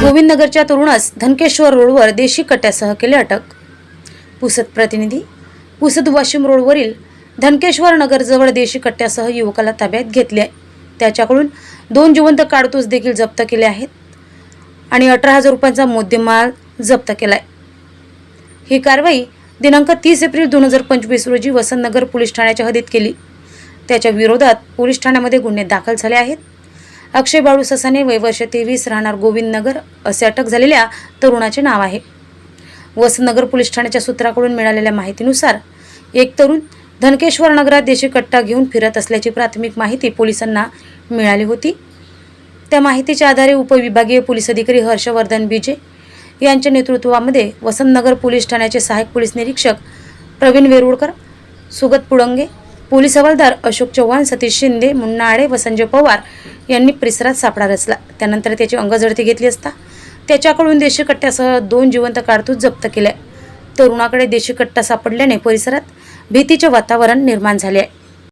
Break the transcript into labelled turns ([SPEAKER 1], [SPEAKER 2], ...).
[SPEAKER 1] गोविंदनगरच्या तरुणास धनकेश्वर रोडवर देशी कट्ट्यासह केले अटक. पुसद प्रतिनिधी पुसद वाशिम रोडवरील धनकेश्वर नगरजवळ देशी कट्ट्यासह युवकाला ताब्यात घेतले आहे. त्याच्याकडून दोन जिवंत काडतूस देखील जप्त केले आहेत आणि अठरा हजार रुपयांचा मुद्देमाल जप्त केला आहे ही कारवाई दिनांक तीस एप्रिल दोन हजार पंचवीस रोजी वसंतनगर पोलीस ठाण्याच्या हद्दीत केली. त्याच्या विरोधात पोलीस ठाण्यामध्ये गुन्हे दाखल झाले आहेत. अक्षय बाळू ससाने वय वर्ष तेवीस राहणार गोविंदनगर असे अटक झालेल्या तरुणाचे नाव आहे. वसंतनगर पोलीस ठाण्याच्या सूत्राकडून मिळालेल्या माहितीनुसार एक तरुण धनकेश्वर नगरात देशी कट्टा घेऊन फिरत असल्याची प्राथमिक माहिती पोलिसांना मिळाली होती. त्या माहितीच्या आधारे उपविभागीय पोलीस अधिकारी हर्षवर्धन बिजे यांच्या नेतृत्वामध्ये वसंतनगर पोलीस ठाण्याचे सहाय्यक पोलीस निरीक्षक प्रवीण वेरुळकर सुगत पुडंगे पोलीस हवालदार अशोक चव्हाण सतीश शिंदे मुन्ना आडे व संजय पवार यांनी परिसरात सापळा रचला. त्यानंतर त्याची अंगझडती घेतली असता त्याच्याकडून देशी कट्ट्यासह दोन जिवंत कारतूस जप्त केल्या. तरुणाकडे देशी कट्टा सापडल्याने परिसरात भीतीचे वातावरण निर्माण झाले आहे.